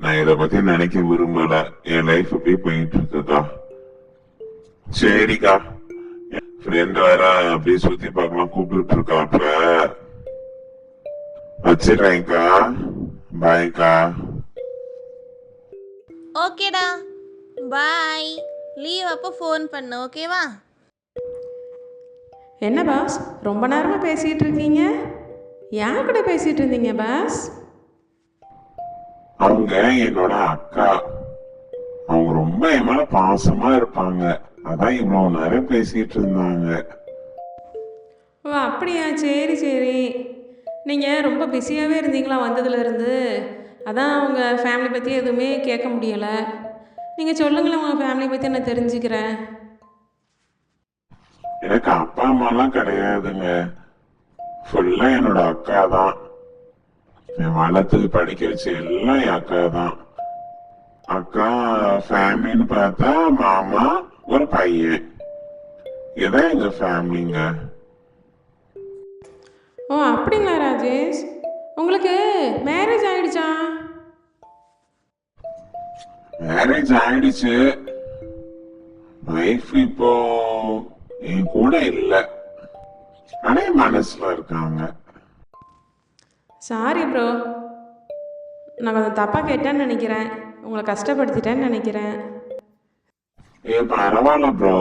நான் இத பத்தி நினைக்க விரும்பல. என் லைஃப் அப்படியே போயிட்டு இருக்குக்கா சரிக்கா ஃப்ரெண்ட் வேற அப்படியே சுத்தி பார்க்கலாம் கூப்பிட்டு இருக்காப்ல வச்சிடுறேன்க்கா. பாய்க்கா ஓகேடா. பாய் லீவ் அப்போ ஃபோன் பண்ணு ஓகேவா? என்ன பாஸ்? ரொம்ப நேரமாக பேசிகிட்டு இருக்கீங்க? யார் கூட பேசிகிட்டு இருந்தீங்க பாஸ்? அவங்க என்னோட அக்கா. அவங்க ரொம்ப என் மேல பாசமா இருப்பாங்க. அதான் இவ்வளவு நேரம் பேசிட்டு இருந்தாங்க. ஓ அப்படியா? சரி சரி. நீங்கள் ரொம்ப பிஸியாகவே இருந்தீங்களா வந்ததுலேருந்து அதான் உங்கள் ஃபேமிலி பற்றி எதுவுமே கேட்க முடியலை. நீங்கள் சொல்லுங்களேன் உங்கள் ஃபேமிலி பற்றி நான் தெரிஞ்சுக்கிறேன். எனக்கு அப்பா அம்மாலாம் கிடையாதுங்க. ஃபுல்லா என்னோட அக்கா தான். வளர்த்து படிக்க வச்ச எல்லாம் என் அக்கா தான். அக்கா ஃபேமிலின்னு பார்த்தா மாமா ஒரு பையன். இதான் எங்க ஃபேமிலிங்க. ஓ அப்படிங்களா ராஜேஷ்? உங்களுக்கு மேரேஜ் ஆயிடுச்சா? மேரேஜ் ஆயிடுச்சு. வைஃப் இப்போ என் கூட இல்ல. ஆனா என் மனசுல இருக்காங்க. சாரி ப்ரோ நான் கொஞ்சம் தப்பாக கேட்டேன்னு நினைக்கிறேன். உங்களை கஷ்டப்படுத்திட்டேன்னு நினைக்கிறேன். ஏ பரவாயில்ல ப்ரோ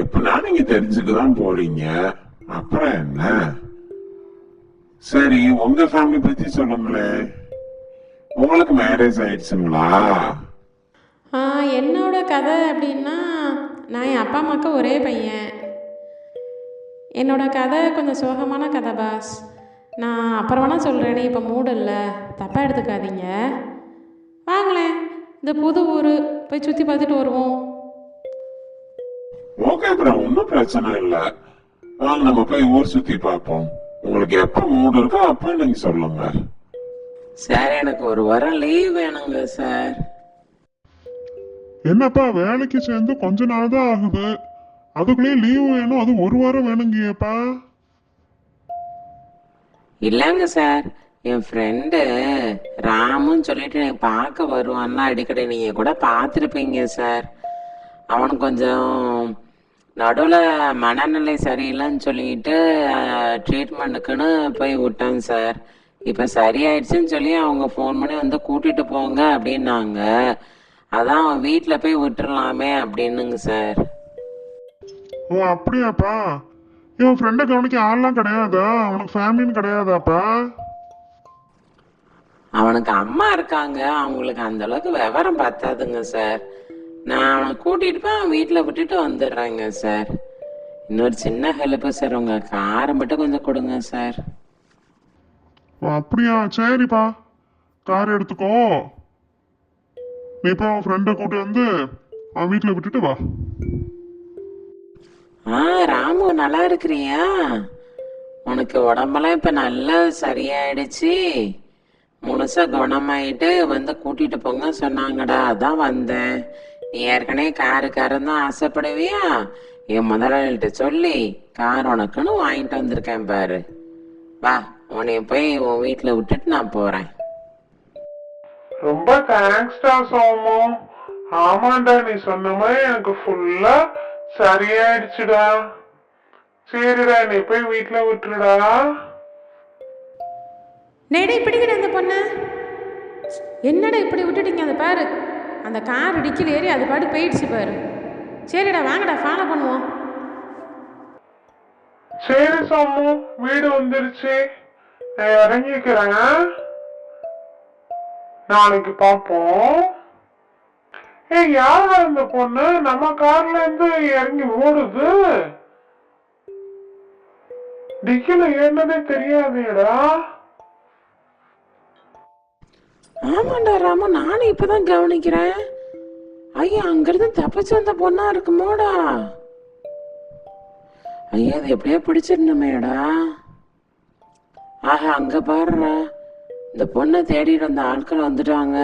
எப்படின்னா நீங்க தெரிஞ்சுக்க தான் போறீங்க. அப்புறம் என்ன? சரி உங்க ஃபேமிலி பத்தி சொல்லுங்களேன் உங்களுக்கு மேரேஜ் ஆயிடுச்சுங்களா? என்னோட கதை அப்படின்னா நான் என் அப்பா அம்மாவுக்கு ஒரே பையன். என்னோட கதை கொஞ்சம் சோகமான கதை பாஸ் நான் அப்புறம் வேணால் சொல்கிறேனே இப்போ மூடு இல்லை. தப்பாக எடுத்துக்காதீங்க. வாங்களேன் இந்த புது ஊர் போய் சுற்றி பார்த்துட்டு வருவோம். ஓகே ப்ரோ ஒன்றும் பிரச்சனை இல்ல. வாங்க நம்ம போய் ஊர் சுத்தி பார்ப்போம். உங்களுக்கு எப்ப மூடு இருக்கோ அப்ப நீங்க சொல்லுங்க. சார் எனக்கு ஒரு வாரம் லீவ் வேணுங்க சார். என்னப்பா வேலைக்கு சேர்ந்து கொஞ்ச நாள் தான் ஆகுது. அதுக்குள்ளேயே லீவு வேணும் அது ஒரு வாரம் வேணுங்கப்பா இல்லைங்க சார் என் ஃப்ரெண்டு ராமுன்னு சொல்லிட்டு எனக்கு பார்க்க வருவான்னா அடிக்கடி. நீங்கள் கூட பார்த்துருப்பீங்க சார். அவனுக்கு கொஞ்சம் நடுவில் மனநிலை சரியில்லைன்னு சொல்லிட்டு ட்ரீட்மெண்ட்டுக்குன்னு போய் விட்டான் சார். இப்போ சரியாயிடுச்சுன்னு சொல்லி அவங்க ஃபோன் பண்ணி வந்து கூட்டிகிட்டு போங்க அப்படின்னாங்க. அதான் அவன் வீட்டில் போய் விட்டுடலாமே அப்படின்னுங்க சார். ஓ அப்படியாப்பா? இவன் ஃப்ரெண்டை கவனிக்க ஆள்லாம் கிடையாதா? அவனுக்கு ஃபேமிலின்னு கிடையாதாப்பா? அவனுக்கு அம்மா இருக்காங்க. அவங்களுக்கு அந்த அளவுக்கு விவரம் பத்தாதுங்க சார் நான் அவனை கூட்டிட்டு போய் அவன் வீட்டில் விட்டுட்டு வந்துடுறேங்க சார் இன்னொரு சின்ன ஹெல்ப்பு சார் உங்க காரை மட்டும் கொஞ்சம் கொடுங்க சார் அப்படியா? சரிப்பா. கார் எடுத்துக்கோ. நீ இப்போ அவன் ஃப்ரெண்டை கூட்டி வந்து அவன் வீட்டில் விட்டுட்டு வா. ஆ ராமு நல்லா இருக்கிறியா? உனக்கு உடம்பெல்லாம் இப்போ நல்லா சரியாயிடுச்சு. முழுசா குணமாயிட்டு வந்து கூட்டிட்டு போங்க சொன்னாங்கடா. அதான் வந்தேன். நீ ஏற்கனவே காருக்காரன் தான் ஆசைப்படுவியா? என் முதலாளிகிட்ட சொல்லி கார் உனக்குன்னு வாங்கிட்டு வந்திருக்கேன் பாரு. வா உன்னைய போய் உன் வீட்டில் விட்டுட்டு நான் போறேன். ரொம்ப தேங்க்ஸ்டா சோமு. ஆமாண்டா நீ சொன்ன மாதிரி எனக்கு ஃபுல்லாக சரியாயிடுச்சுடா. சரிடா நீ போய் வீட்டில் விட்டுருடா. நேடே இப்படிங்கிற அந்த பொண்ணு. என்னடா இப்படி விட்டுட்டீங்க? அந்த பாரு. அந்த கார் இடிக்கல ஏறி அது பாட்டு போயிடுச்சு பாரு. சரிடா வாங்கடா ஃபாலோ பண்ணுவோம். சரி சோமு வீடு வந்துருச்சு. இறங்கிக்கிறேன். நாளைக்கு பார்ப்போம். ஏய் யாரா இந்த பொண்ணு? நம்ம கார்ல இருந்து இறங்கி ஓடுது. டிக்கில என்னதே தெரியாதேடா. ஆமாண்டா ராமு நானும் இப்பதான் கவனிக்கிறேன். ஐயா அங்கிருந்து தப்பிச்சு வந்த பொண்ணா இருக்குமோடா. ஐயா அது எப்படியோ பிடிச்சிருந்தமேடா ஆஹா அங்க பாருடா. இந்த பொண்ணை தேடிட்டு வந்த ஆட்கள் வந்துட்டாங்க.